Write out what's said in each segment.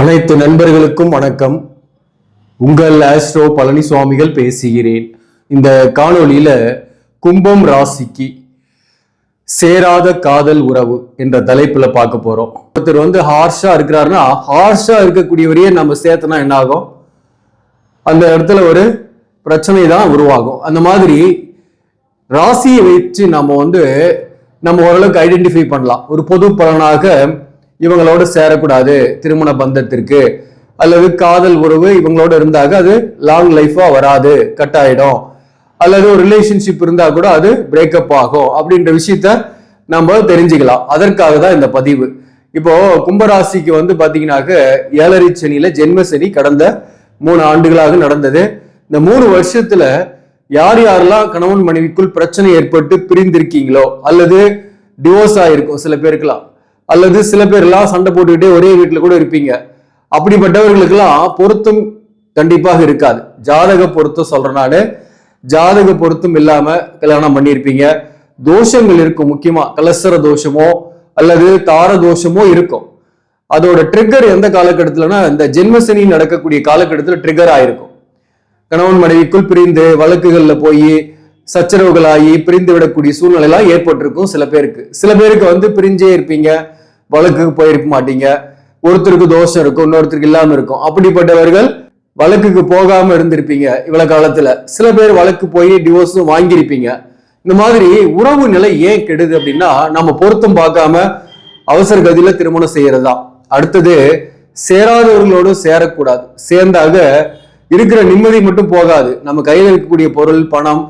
அனைத்து நண்பர்களுக்கும் வணக்கம். உங்கள் ஆஸ்ட்ரோ பழனிசுவாமிகள் பேசுகிறேன். இந்த காணொளியில கும்பம் ராசிக்கு சேராத காதல் உறவு என்ற தலைப்புல பார்க்க போறோம். ஒருத்தர் வந்து ஹார்ஷா இருக்கிறாருன்னா ஹார்ஷா இருக்கக்கூடியவரையே நம்ம சேர்த்தனா என்ன ஆகும் அந்த இடத்துல ஒரு பிரச்சனை தான் உருவாகும். அந்த மாதிரி ராசியை வச்சு நம்ம வந்து நம்ம ஓரளவுக்கு ஐடென்டிஃபை பண்ணலாம். ஒரு பொது பலனாக இவங்களோட சேரக்கூடாது திருமண பந்தத்திற்கு. அல்லது காதல் உறவு இவங்களோட இருந்தாக அது லாங் லைஃபா வராது கட் ஆயிடும் அல்லது ஒரு ரிலேஷன்ஷிப் இருந்தா கூட அது பிரேக்கப் ஆகும் அப்படின்ற விஷயத்த நம்ம தெரிஞ்சுக்கலாம். அதற்காக தான் இந்த பதிவு. இப்போ கும்பராசிக்கு வந்து பாத்தீங்கன்னாக்க ஏழரை சனியில ஜென்ம சனி கடந்த மூணு ஆண்டுகளாக நடந்தது. இந்த மூணு வருஷத்துல யார் யாரெல்லாம் கணவன் மனைவிக்குள் பிரச்சனை ஏற்பட்டு பிரிந்திருக்கீங்களோ அல்லது டிவோர்ஸ் ஆயிருக்கும் சில பேருக்கெல்லாம் அல்லது சில பேர்லாம் சண்டை போட்டுக்கிட்டே ஒரே வீட்டில் கூட இருப்பீங்க. அப்படிப்பட்டவர்களுக்கெல்லாம் பொருத்தம் கண்டிப்பாக இருக்காது. ஜாதக பொருத்தம் சொல்றனால ஜாதக பொருத்தம் இல்லாம கல்யாணம் பண்ணியிருப்பீங்க. தோஷங்கள் இருக்கும் முக்கியமா. கலசர தோஷமோ அல்லது தார தோஷமோ இருக்கும். அதோட ட்ரிகர் எந்த காலகட்டத்திலனா இந்த ஜென்மசனி நடக்கக்கூடிய காலகட்டத்தில் ட்ரிகர் ஆயிருக்கும். கணவன் மனைவிக்குள் பிரிந்து வழக்குகள்ல போய் சச்சரவுகளாகி பிரிந்து விடக்கூடிய சூழ்நிலை எல்லாம் ஏற்பட்டிருக்கும் சில பேருக்கு. சில பேருக்கு வந்து பிரிஞ்சே இருப்பீங்க. வழக்குக்கு போயிருக்க மாட்டீங்க. ஒருத்தருக்கு தோஷம் இருக்கும் இன்னொருத்தருக்கு இல்லாம இருக்கும். அப்படிப்பட்டவர்கள் வழக்குக்கு போகாம இருந்திருப்பீங்க இவ்வளவு காலத்துல. சில பேர் வழக்கு போய் டிவோர்ஸும் வாங்கியிருப்பீங்க. இந்த மாதிரி உறவு நிலை ஏன் கெடுது அப்படின்னா நம்ம பொருத்தம் பார்க்காம அவசர கதியில திருமணம் செய்யறதுதான். அடுத்தது சேராதவர்களோடு சேரக்கூடாது. சேர்ந்தாக இருக்கிற நிம்மதி மட்டும் போகாது. நம்ம கையில் இருக்கக்கூடிய பொருள் பணம்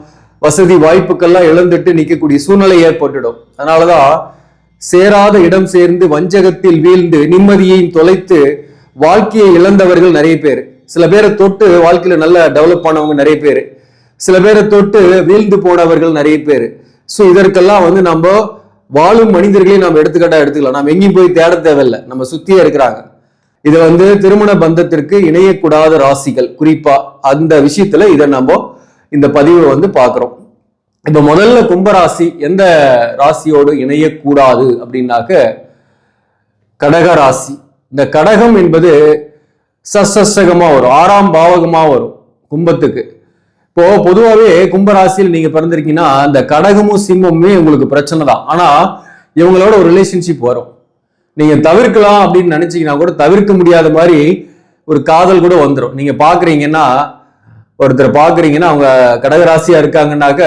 வசதி வாய்ப்புக்கெல்லாம் இழந்துட்டு நிற்கக்கூடிய சூழ்நிலை ஏற்பட்டுடும். அதனாலதான் சேராத இடம் சேர்ந்து வஞ்சகத்தில் வீழ்ந்து நிம்மதியையும் தொலைத்து வாழ்க்கையை இழந்தவர்கள் நிறைய பேர். சில பேரை தொட்டு வாழ்க்கையில நல்ல டெவலப் ஆனவங்க நிறைய பேர். சில பேரை தொட்டு வீழ்ந்து போனவர்கள் நிறைய பேர். ஸோ இதற்கெல்லாம் வந்து நம்ம வாழும் மனிதர்களையும் நம்ம எடுத்துக்காட்டா எடுத்துக்கலாம். நம்ம எங்கேயும் போய் தேட தேவையில்லை. நம்ம சுத்தியே இருக்கிறாங்க. இது வந்து திருமண பந்தத்திற்கு இணையக்கூடாத ராசிகள். குறிப்பா அந்த விஷயத்துல இதை நம்ம இந்த பதிவை வந்து பார்க்குறோம். இப்ப முதல்ல கும்பராசி எந்த ராசியோடு இணையக்கூடாது அப்படின்னாக்க கடக ராசி. இந்த கடகம் என்பது சசசகமா வரும் ஆறாம் பாவகமாக வரும் கும்பத்துக்கு. இப்போ பொதுவாகவே கும்பராசியில் நீங்க பிறந்திருக்கீங்கன்னா அந்த கடகமும் சிம்மமுமே உங்களுக்கு பிரச்சனை தான். ஆனா இவங்களோட ஒரு ரிலேஷன்ஷிப் வரும். நீங்க தவிர்க்கலாம் அப்படின்னு நினைச்சீங்கன்னா கூட தவிர்க்க முடியாத மாதிரி ஒரு காதல் கூட வந்துடும் நீங்க பாக்குறீங்கன்னா ஒருத்தர் பாக்குறீங்கன்னா அவங்க கடகராசியா இருக்காங்கன்னாக்க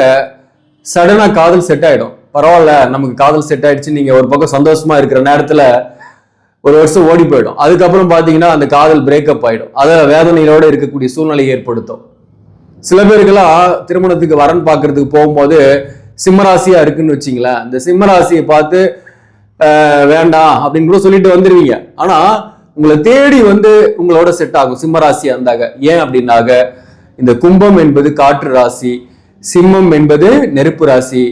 சடனாக காதல் செட் ஆகிடும் பரவாயில்ல நமக்கு காதல் செட் ஆயிடுச்சு நீங்கள் ஒரு பக்கம் சந்தோஷமா இருக்கிற நேரத்தில் ஒரு வருஷம் ஓடி போயிடும். அதுக்கப்புறம் பார்த்தீங்கன்னா அந்த காதல் பிரேக்கப் ஆகிடும் அதை வேதனையோடு இருக்கக்கூடிய சூழ்நிலையை ஏற்படுத்தும். சில பேருக்கெல்லாம் திருமணத்துக்கு வரன் பார்க்கறதுக்கு போகும்போது சிம்மராசியாக இருக்குன்னு வச்சிங்களேன். இந்த சிம்மராசியை பார்த்து வேண்டாம் அப்படின்னு கூட சொல்லிட்டு வந்துடுவீங்க ஆனால் உங்களை தேடி வந்து உங்களோட செட் ஆகும் சிம்மராசியாக இருந்தாங்க ஏன் அப்படின்னாக இந்த கும்பம் என்பது காற்று ராசி. சிம்மம் என்பது நெருப்பு ராசி.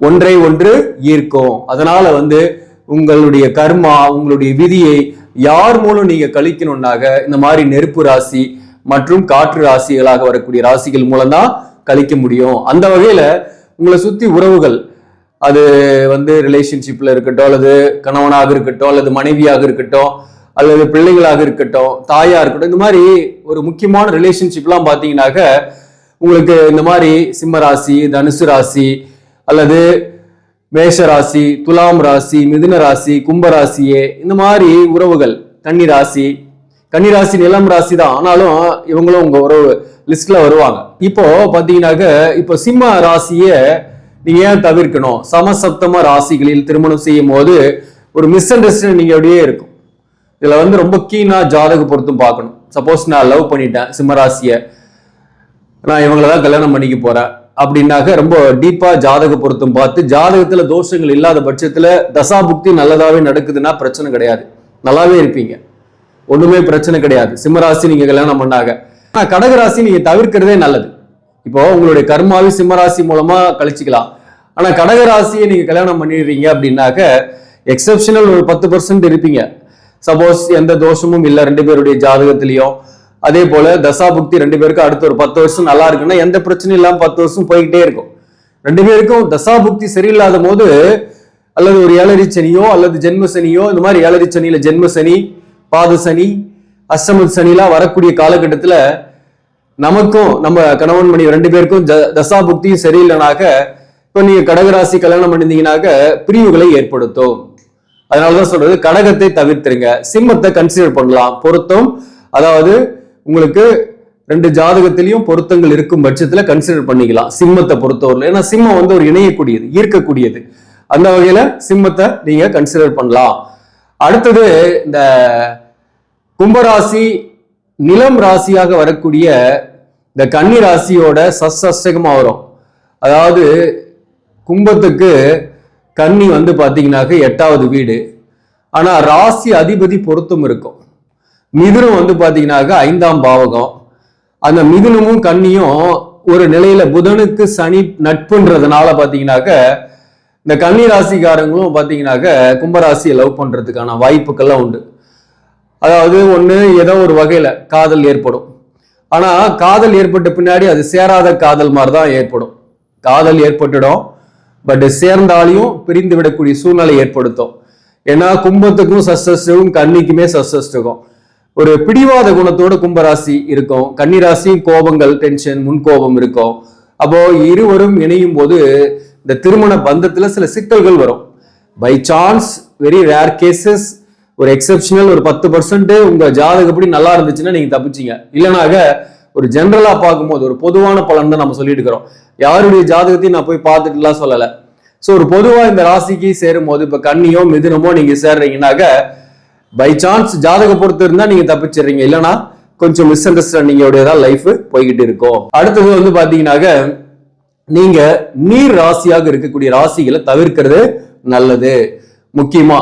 ஒன்றை ஒன்று ஈர்க்கும். அதனால வந்து உங்களுடைய கர்மா உங்களுடைய விதியை யார் மூலம் நீங்க கழிக்கணும்னாக இந்த மாதிரி நெருப்பு ராசி மற்றும் காற்று ராசிகளாக வரக்கூடிய ராசிகள் மூலம் தான் கழிக்க முடியும். அந்த வகையில உங்களை சுத்தி உறவுகள் அது வந்து ரிலேஷன்ஷிப்ல இருக்கட்டும் அல்லது கணவனாக இருக்கட்டும் அல்லது மனைவியாக இருக்கட்டும் அல்லது பிள்ளைகளாக இருக்கட்டும் தாயா இருக்கட்டும் இந்த மாதிரி ஒரு முக்கியமான ரிலேஷன்ஷிப்லாம் பார்த்தீங்கன்னாக்க உங்களுக்கு இந்த மாதிரி சிம்ம ராசி தனுசு ராசி அல்லது மேஷ ராசி துலாம் ராசி மிதுன ராசி கும்ப ராசியே இந்த மாதிரி உறவுகள் கன்னி ராசி கன்னி ராசி நிலம் ராசி தான். ஆனாலும் இவங்களும் உங்க உறவு லிஸ்ட்ல வருவாங்க. இப்போ பாத்தீங்கன்னாக்க இப்போ சிம்ம ராசியை நீங்க ஏன் தவிர்க்கணும்? சமசப்தம ராசிகளில் திருமணம் செய்யும் போது ஒரு மிஸ் அண்டர்ஸ்டாண்டிங் நீங்க அப்படியே இருக்கும். இதுல வந்து ரொம்ப கீனா ஜாதக பொருத்தும் பார்க்கணும். சப்போஸ் நான் லவ் பண்ணிட்டேன் சிம்மராசிய நான் இவங்கள தான் கல்யாணம் பண்ணிக்க போறேன் அப்படின்னாக்க ரொம்ப டீப்பா ஜாதக பொருத்தம் பார்த்து ஜாதகத்துல தோஷங்கள் இல்லாத பட்சத்துல தசாபுக்தி நல்லதாவே நடக்குதுன்னா பிரச்சனை கிடையாது. நல்லாவே இருப்பீங்க. ஒண்ணுமே பிரச்சனை கிடையாது. சிம்மராசி நீங்க கல்யாணம் பண்ணாங்க ஆனா கடகராசி நீங்க தவிர்க்கிறதே நல்லது. இப்போ உங்களுடைய கர்மாவே சிம்மராசி மூலமா கழிச்சுக்கலாம். ஆனா கடகராசியை நீங்க கல்யாணம் பண்ணிடுறீங்க அப்படின்னாக்க எக்ஸப்ஷனல் ஒரு பத்து பர்சன்ட் இருப்பீங்க. சப்போஸ் எந்த தோஷமும் இல்லை ரெண்டு பேருடைய ஜாதகத்திலையும். அதே போல தசாபுக்தி ரெண்டு பேருக்கும் அடுத்த ஒரு பத்து வருஷம் நல்லா இருக்குன்னா எந்த பிரச்சனையும் இல்லாமல் பத்து வருஷம் போய்கிட்டே இருக்கும். ரெண்டு பேருக்கும் தசாபுக்தி சரியில்லாத போது அல்லது ஒரு ஏழரை சனியோ அல்லது ஜென்ம சனியோ இந்த மாதிரி ஏழரை சனியில ஜென்ம சனி பாத சனி அஷ்டம சனிலாம் வரக்கூடிய காலகட்டத்தில் நமக்கும் நம்ம கணவன் மணி ரெண்டு பேருக்கும் ஜ- தசா புக்தியும் சரியில்லைனாக்க இப்போ நீங்க கடகராசி கல்யாணம் பண்ணிருந்தீங்கன்னாக்க பிரிவுகளை ஏற்படுத்தும். அதனாலதான் சொல்றது கடகத்தை தவிர்த்துருங்க. சிம்மத்தை கன்சிடர் பண்ணலாம். பொருத்தம் அதாவது உங்களுக்கு ரெண்டு ஜாதகத்திலையும் பொருத்தங்கள் இருக்கும் பட்சத்துல கன்சிடர் பண்ணிக்கலாம். சிம்மத்தை பொறுத்தவரையில். ஏன்னா சிம்மம் வந்து ஒரு இணையக்கூடியது ஈர்க்கக்கூடியது. அந்த வகையில சிம்மத்தை நீங்க கன்சிடர் பண்ணலாம். அடுத்தது இந்த கும்பராசி நிலம் ராசியாக வரக்கூடிய இந்த கன்னி ராசியோட சஷ்டகமா வரும். அதாவது கும்பத்துக்கு கன்னி வந்து பார்த்தீங்கன்னாக்க எட்டாவது வீடு. ஆனால் ராசி அதிபதி பொருத்தம் இருக்கும். மிதுனம் வந்து பாத்தீங்கன்னாக்க ஐந்தாம் பாவகம். அந்த மிதுனமும் கன்னியும் ஒரு நிலையில புதனுக்கு சனி நட்புன்றதுனால பாத்தீங்கன்னாக்க இந்த கன்னி ராசிக்காரங்களும் பாத்தீங்கன்னாக்க கும்பராசியை லவ் பண்றதுக்கான வாய்ப்புகள்லாம் உண்டு. அதாவது ஒண்ணு ஏதோ ஒரு வகையில காதல் ஏற்படும். ஆனா காதல் ஏற்பட்ட பின்னாடி அது சேராத காதல் மாதிரி தான் ஏற்படும். காதல் ஏற்பட்டுடும் பட் சேர்ந்தாலையும் பிரிந்து விடக்கூடிய சூழ்நிலை ஏற்படுத்தும். ஏன்னா கும்பத்துக்கும் சஸ்டஸ்டும் கன்னிக்குமே சஸ்டஸ்டுக்கும் ஒரு பிடிவாத குணத்தோட கும்பராசி இருக்கும். கன்னிராசியும் கோபங்கள் டென்ஷன் முன்கோபம் இருக்கும். அப்போ இருவரும் இணையும் போது இந்த திருமண பந்தத்துல சில சிக்கல்கள் வரும். By chance very rare cases ஒரு எக்ஸெப்ஷனல் ஒரு பத்து பர்சன்ட் உங்க ஜாதகப்படி நல்லா இருந்துச்சுன்னா நீங்க தப்பிச்சீங்க. இல்லைனாக ஒரு ஜென்ரலா பார்க்கும்போது ஒரு பொதுவான பலன் தான் நம்ம சொல்லிட்டு இருக்கிறோம். யாருடைய ஜாதகத்தையும் நான் போய் பார்த்துட்டுலாம் சொல்லலை. ஸோ ஒரு பொதுவாக இந்த ராசிக்கு சேரும் போது இப்போ கண்ணியோ மிதுனமோ நீங்க சேர்றீங்கன்னாக்க பை சான்ஸ் ஜாதக பொறுத்து இருந்தா நீங்க தப்பிச்சிடுறீங்க. இல்லைன்னா கொஞ்சம் மிஸ் அண்டர்ஸ்டாண்டிங்கோட தான் லைஃப் போய்கிட்டு இருக்கும். அடுத்தது வந்து பாத்தீங்கன்னாக்க நீங்க நீர் ராசியாக இருக்கக்கூடிய ராசிகளை தவிர்க்கிறது நல்லது. முக்கியமா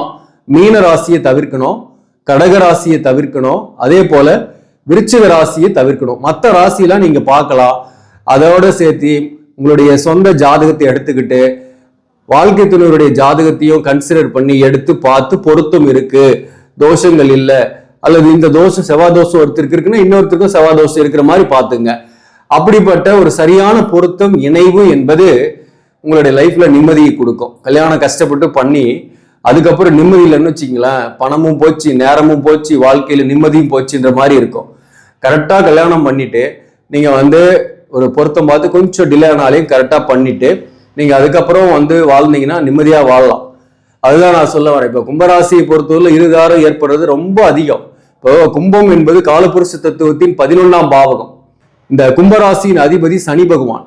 மீன ராசியை தவிர்க்கணும் கடக ராசியை தவிர்க்கணும் அதே போல விருச்சிக ராசியை தவிர்க்கணும். மற்ற ராசியெல்லாம் நீங்க பார்க்கலாம். அதோட சேர்த்து உங்களுடைய சொந்த ஜாதகத்தை எடுத்துக்கிட்டு வாழ்க்கை துணைவருடைய ஜாதகத்தையும் கன்சிடர் பண்ணி எடுத்து பார்த்து பொருத்தம் இருக்கு. தோஷங்கள் இல்லை. அல்லது இந்த தோஷம் செவ்வாய் தோஷம் ஒருத்தருக்கு இருக்குன்னா இன்னொருத்தருக்கும் செவ்வாய் தோஷம் இருக்கிற மாதிரி பார்த்துங்க. அப்படிப்பட்ட ஒரு சரியான பொருத்தம் இணைவு என்பது உங்களுடைய லைஃப்ல நிம்மதியை கொடுக்கும். கல்யாணம் கஷ்டப்பட்டு பண்ணி அதுக்கப்புறம் நிம்மதி இல்லைன்னு வச்சுங்களேன் பணமும் போச்சு நேரமும் போச்சு வாழ்க்கையில நிம்மதியும் போச்சுன்ற மாதிரி இருக்கும். கரெக்டாக கல்யாணம் பண்ணிட்டு நீங்க வந்து ஒரு பொருத்தம் பார்த்து கொஞ்சம் டிலே ஆனாலையும் கரெக்டாக பண்ணிட்டு நீங்க அதுக்கப்புறம் வந்து வாழ்ந்தீங்கன்னா நிம்மதியா வாழலாம். அதுதான் நான் சொல்ல வரேன். இப்போ கும்பராசியை பொறுத்தவரை இருதாரம் ஏற்படுறது ரொம்ப அதிகம். இப்போ கும்பம் என்பது காலபுருஷ தத்துவத்தின் பதினொன்றாம் பாவகம். இந்த கும்பராசியின் அதிபதி சனி பகவான்.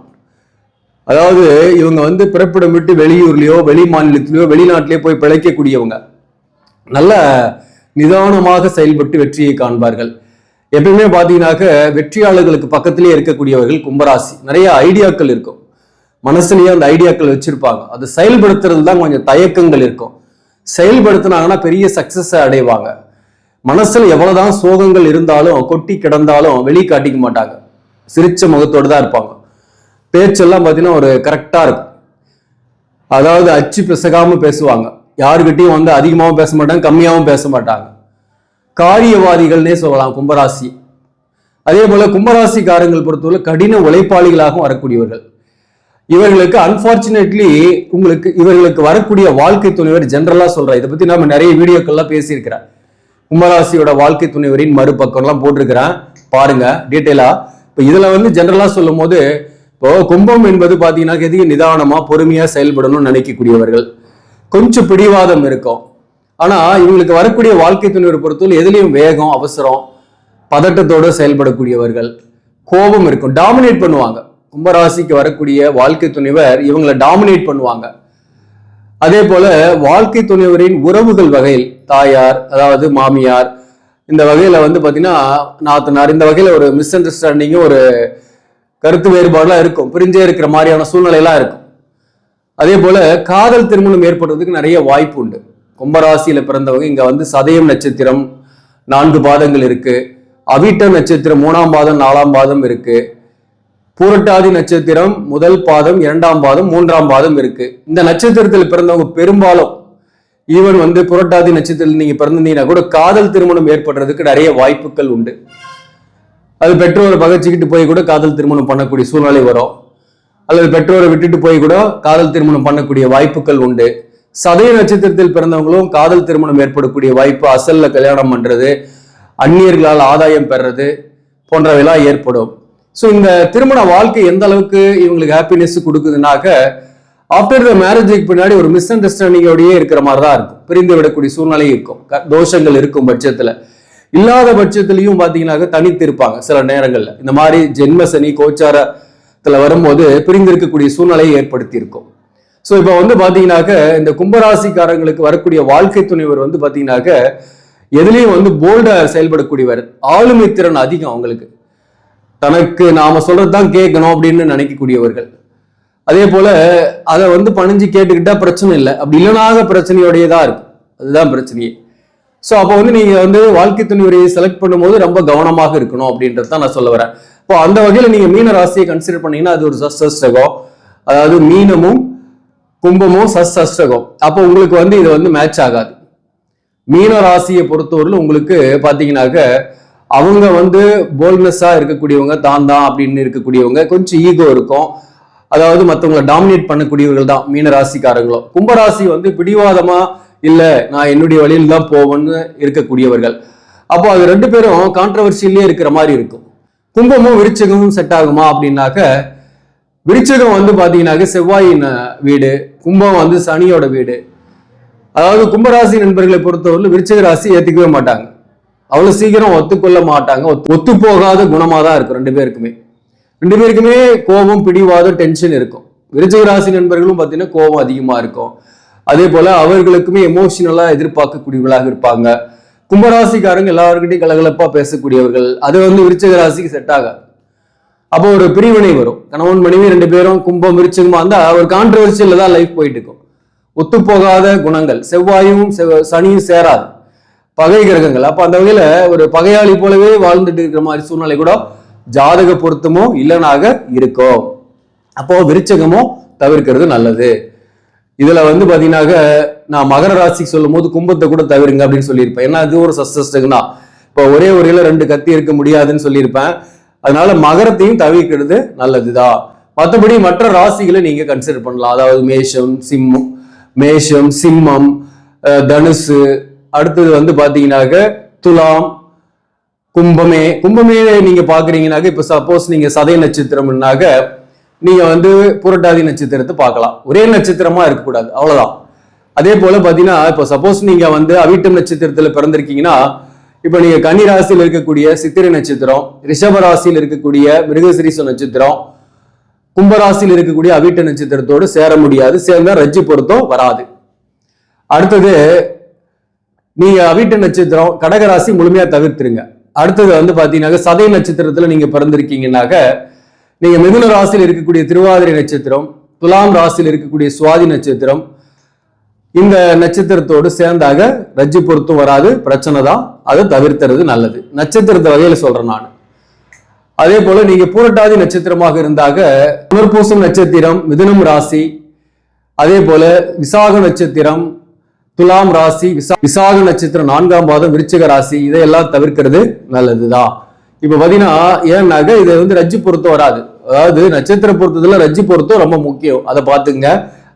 அதாவது இவங்க வந்து பிறப்பிடம் விட்டு வெளியூர்லேயோ வெளி மாநிலத்திலேயோ வெளிநாட்டிலேயோ போய் பிழைக்கக்கூடியவங்க. நல்ல நிதானமாக செயல்பட்டு வெற்றியை காண்பார்கள். எப்பயுமே பார்த்தீங்கன்னாக்க வெற்றியாளர்களுக்கு பக்கத்திலே இருக்கக்கூடியவர்கள் கும்பராசி. நிறைய ஐடியாக்கள் இருக்கும். மனசுலயே அந்த ஐடியாக்கள் வச்சிருப்பாங்க. அது செயல்படுத்துறது தான் கொஞ்சம் தயக்கங்கள் இருக்கும். செயல்படுத்தினாங்கன்னா பெரிய சக்சஸை அடைவாங்க. மனசில் எவ்வளவுதான் சோகங்கள் இருந்தாலும் கொட்டி கிடந்தாலும் வெளி காட்டிக்க மாட்டாங்க. சிரிச்ச முகத்தோடு தான் இருப்பாங்க. பேச்செல்லாம் பார்த்தீங்கன்னா ஒரு கரெக்டாக இருக்கும். அதாவது அச்சு பிசகாமல் பேசுவாங்க. யாருக்கிட்டையும் வந்து அதிகமாகவும் பேச மாட்டாங்க கம்மியாகவும் பேச மாட்டாங்க. காரியவாதிகள்னே சொல்லலாம் கும்பராசி. அதே போல் கும்பராசிக்காரங்கள் பொறுத்தவரை கடின உழைப்பாளிகளாகவும் வரக்கூடியவர்கள். இவர்களுக்கு அன்பார்ச்சுனேட்லி உங்களுக்கு இவர்களுக்கு வரக்கூடிய வாழ்க்கை துணைவர் ஜென்ரலா சொல்றேன் இதை பத்தி நம்ம நிறைய வீடியோக்கள்லாம் பேசியிருக்கிறேன் கும்பராசியோட வாழ்க்கை துணைவரின் மறுபக்கம்லாம் போட்டிருக்கிறேன் பாருங்க டீட்டெயிலா இப்போ இதுல வந்து ஜென்ரலா சொல்லும் போது இப்போ கும்பம் என்பது பாத்தீங்கன்னா எதையும் நிதானமா பொறுமையா செயல்படணும்னு நினைக்கக்கூடியவர்கள். கொஞ்சம் பிடிவாதம் இருக்கும். ஆனா இவங்களுக்கு வரக்கூடிய வாழ்க்கை துணைவர் பொறுத்தவரை எதுலேயும் வேகம் அவசரம் பதட்டத்தோட செயல்படக்கூடியவர்கள் கோபம் இருக்கும் டாமினேட் பண்ணுவாங்க. கும்பராசிக்கு வரக்கூடிய வாழ்க்கை துணைவர் இவங்களை டாமினேட் பண்ணுவாங்க. அதே போல வாழ்க்கை துணைவரின் உறவுகள் வகையில் தாயார் அதாவது மாமியார் இந்த வகையில வந்து பாத்தீங்கன்னா நாத்தனார் இந்த வகையில ஒரு மிஸ் அண்டர்ஸ்டாண்டிங்கும் ஒரு கருத்து வேறுபாடுலாம் இருக்கும். பிரிஞ்சே இருக்கிற மாதிரியான சூழ்நிலையெல்லாம் இருக்கும். அதே போல காதல் திருமணம் ஏற்படுறதுக்கு நிறைய வாய்ப்பு உண்டு. கும்பராசியில பிறந்தவங்க இங்க வந்து சதயம் நட்சத்திரம் நான்கு பாதங்கள் இருக்கு. அவிட்ட நட்சத்திரம் மூணாம் பாதம் நாலாம் பாதம் இருக்கு. பூரட்டாதி நட்சத்திரம் முதல் பாதம் இரண்டாம் பாதம் மூன்றாம் பாதம் இருக்கு. இந்த நட்சத்திரத்தில் பிறந்தவங்க பெரும்பாலும் ஈவன் வந்து புரட்டாதி நட்சத்திரத்தில் நீங்க பிறந்திருந்தீங்கன்னா கூட காதல் திருமணம் ஏற்படுறதுக்கு நிறைய வாய்ப்புகள் உண்டு. அது பெற்றோரை பகைச்சிக்கிட்டு போய் கூட காதல் திருமணம் பண்ணக்கூடிய சூழ்நிலை வரும். அல்லது பெற்றோரை விட்டுட்டு போய் கூட காதல் திருமணம் பண்ணக்கூடிய வாய்ப்புகள் உண்டு. சதய நட்சத்திரத்தில் பிறந்தவங்களும் காதல் திருமணம் ஏற்படக்கூடிய வாய்ப்பு அசல்ல கல்யாணம் பண்றது அந்நியர்களால் ஆதாயம் பெறது போன்றவையெல்லாம் ஏற்படும். ஸோ இந்த திருமண வாழ்க்கை எந்த அளவுக்கு இவங்களுக்கு ஹாப்பினஸ் கொடுக்குதுனாக்க ஆஃப்டர் த மேரேஜுக்கு பின்னாடி ஒரு மிஸ் அண்டர்ஸ்டாண்டிங்கோடயே இருக்கிற மாதிரி தான் இருக்கும் பிரிந்து விடக்கூடிய சூழ்நிலை இருக்கும். தோஷங்கள் இருக்கும் பட்சத்தில். இல்லாத பட்சத்திலையும் பார்த்தீங்கன்னாக்க தனித்து இருப்பாங்க சில நேரங்களில். இந்த மாதிரி ஜென்மசனி கோச்சாரத்தில் வரும்போது பிரிந்து இருக்கக்கூடிய சூழ்நிலையை ஏற்படுத்தி இருக்கும் ஸோ இப்போ வந்து பார்த்தீங்கன்னாக்க இந்த கும்பராசிக்காரங்களுக்கு வரக்கூடிய வாழ்க்கை துணைவர் வந்து பார்த்தீங்கன்னாக்க எதுலேயும் வந்து போல்டாக செயல்படக்கூடியவர் ஆளுமை திறன் அதிகம் அவங்களுக்கு. தனக்கு நாம சொல்றது தான் கேட்கணும் அப்படின்னு நினைக்கக்கூடியவர்கள். அதே போல அதை வந்து பணிஞ்சு கேட்டுக்கிட்டா பிரச்சனை இல்லை. அப்படி இல்லைனாக பிரச்சனையோடையதா இருக்கு அதுதான் பிரச்சனையே. ஸோ அப்போ வந்து நீங்க வந்து வாழ்க்கை துணிவுரையை செலக்ட் பண்ணும்போது ரொம்ப கவனமாக இருக்கணும் அப்படின்றது தான் நான் சொல்ல வரேன். இப்போ அந்த வகையில் நீங்க மீன ராசியை கன்சிடர் பண்ணீங்கன்னா அது ஒரு சஷ்டகம் அதாவது மீனமும் கும்பமும் சஷ்டகம் அப்போ உங்களுக்கு வந்து இது வந்து மேட்ச் ஆகாது. மீன ராசியை பொறுத்தவரையில் உங்களுக்கு பார்த்தீங்கன்னாக்க அவங்க வந்து போல்ட்னஸ்ஸாக இருக்கக்கூடியவங்க தான் தான் அப்படின்னு இருக்கக்கூடியவங்க கொஞ்சம் ஈகோ இருக்கும். அதாவது மற்றவங்களை டாமினேட் பண்ணக்கூடியவர்கள் தான் மீன ராசிக்காரங்களும். கும்பராசி வந்து பிடிவாதமாக இல்லை நான் என்னுடைய வழியில் தான் போவேன்னு இருக்கக்கூடியவர்கள். அப்போ அது ரெண்டு பேரும் கான்ட்ரவர்சியிலே இருக்கிற மாதிரி இருக்கும். கும்பமும் விருச்சகமும் செட் ஆகுமா அப்படின்னாக்க விருச்சகம் வந்து பார்த்தீங்கன்னாக்க செவ்வாயின் வீடு கும்பம் வந்து சனியோட வீடு. அதாவது கும்பராசி நண்பர்களை பொறுத்தவரையில் விருச்சக ராசி ஏற்றுக்கவே மாட்டாங்க. அவ்வளவு சீக்கிரம் ஒத்துக்கொள்ள மாட்டாங்க. ஒத்து- ஒத்துப்போகாத குணமா தான் இருக்கும் ரெண்டு பேருக்குமே. ரெண்டு பேருக்குமே கோபம் பிடிவாதம் டென்ஷன் இருக்கும். விருச்சிக ராசி நண்பர்களும் பார்த்தீங்கன்னா கோபம் அதிகமா இருக்கும். அதே போல அவர்களுக்குமே எமோஷனலா எதிர்பார்க்கக்கூடியவர்களாக இருப்பாங்க. கும்பராசிக்காரங்க எல்லாருக்கிட்டையும் கலகலப்பா பேசக்கூடியவர்கள். அது வந்து விருச்சிக ராசிக்கு செட் ஆகாது. அப்போ ஒரு பிரிவினை வரும். கணவன் மனைவி ரெண்டு பேரும் கும்பம் விருச்சகமா இருந்தா ஒரு கான்ட்ரவர்சியில் தான் லைஃப் போயிட்டு இருக்கும். ஒத்துப்போகாத குணங்கள். செவ்வாயும் சனியும் சேராது. பகை கிரகங்கள். அப்ப அந்த வகையில ஒரு பகையாளி போலவே வாழ்ந்துட்டு இருக்கிற மாதிரி சூழ்நிலை கூட ஜாதக பொருத்தமோ இல்லைனாக இருக்கும். அப்போ விருச்சகமோ தவிர்க்கிறது நல்லது. இதுல வந்து பாத்தீங்கன்னாக்க நான் மகர ராசிக்கு சொல்லும் போது கும்பத்தை கூட தவிருங்க அப்படின்னு சொல்லியிருப்பேன். ஏன்னா அது ஒரு சஸ்டஸ்டகுனா இப்போ ஒரே ஒரு இல ரெண்டு கத்தி இருக்க முடியாதுன்னு சொல்லியிருப்பேன். அதனால மகரத்தையும் தவிர்க்கிறது நல்லதுதான் மற்றபடி மற்ற ராசிகளை நீங்க கன்சிடர் பண்ணலாம். அதாவது மேஷம் சிம்மம் மேஷம் சிம்மம் தனுசு அடுத்தது வந்து பாத்தீங்கன்னாக்க துலாம் கும்பமே. கும்பமே நீங்க பாக்குறீங்கன்னாக்க இப்ப சப்போஸ் நீங்க சதய நட்சத்திரம்னாக்க நீங்க வந்து புரட்டாதி நட்சத்திரத்தை பார்க்கலாம். ஒரே நட்சத்திரமா இருக்கக்கூடாது. அவ்வளவுதான். அதே போல பாத்தீங்கன்னா இப்போ சப்போஸ் நீங்க வந்து அவிட்டம் நட்சத்திரத்துல பிறந்திருக்கீங்கன்னா இப்போ நீங்க கன்னி ராசியில் இருக்கக்கூடிய சித்திரை நட்சத்திரம் ரிஷப ராசியில் இருக்கக்கூடிய மிருகசிரீச நட்சத்திரம் கும்பராசியில் இருக்கக்கூடிய அவிட்ட நட்சத்திரத்தோடு சேர முடியாது. சேர்ந்தா ரஜி பொருத்தம் வராது. அடுத்தது நீங்க அவிட்ட நட்சத்திரம் கடகராசி முழுமையா தவிர்த்துருங்க. அடுத்தது வந்து பாத்தீங்கன்னாக்க சதை நட்சத்திரத்துல நீங்க பிறந்திருக்கீங்கன்னாக்க நீங்க மிதுன ராசியில் இருக்கக்கூடிய திருவாதிரை நட்சத்திரம் துலாம் ராசியில் இருக்கக்கூடிய சுவாதி நட்சத்திரம் இந்த நட்சத்திரத்தோடு சேர்ந்தாக ரஜ்ஜி பொருத்தும் வராது பிரச்சனை தான். அதை தவிர்த்துறது நல்லது. நட்சத்திரத்தை வகையில சொல்றேன் நான். அதே போல நீங்க பூரட்டாதி நட்சத்திரமாக இருந்தாக புனர்பூசம் நட்சத்திரம் மிதுனம் ராசி அதே போல விசாக நட்சத்திரம் துலாம் ராசி விசா விசாக நட்சத்திரம் நான்காம் பாதம் விருச்சிக ராசி இதையெல்லாம் தவிர்க்கிறது நல்லதுதான். இப்ப பாத்தீங்கன்னா ஏன்னாக்க இது வந்து ரஜ்ஜி பொருத்தம் வராது. அதாவது நட்சத்திர பொருத்தத்துல ரஜ்ஜி பொருத்தம் ரொம்ப முக்கியம். அதை பாத்துங்க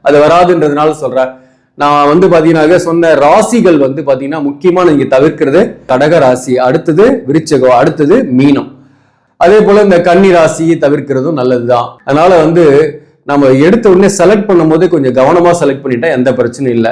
அது வராதுன்றதுனால சொல்றேன். நான் வந்து பாத்தீங்கன்னாக்க சொன்ன ராசிகள் வந்து பாத்தீங்கன்னா முக்கியமா நீங்க தவிர்க்கிறது கடக ராசி அடுத்தது விருச்சகம் அடுத்தது மீனம். அதே போல இந்த கன்னி ராசியை தவிர்க்கிறதும் நல்லதுதான். அதனால வந்து நம்ம எடுத்த உடனே செலக்ட் பண்ணும்போது கொஞ்சம் கவனமா செலக்ட் பண்ணிட்டா எந்த பிரச்சனையும் இல்லை.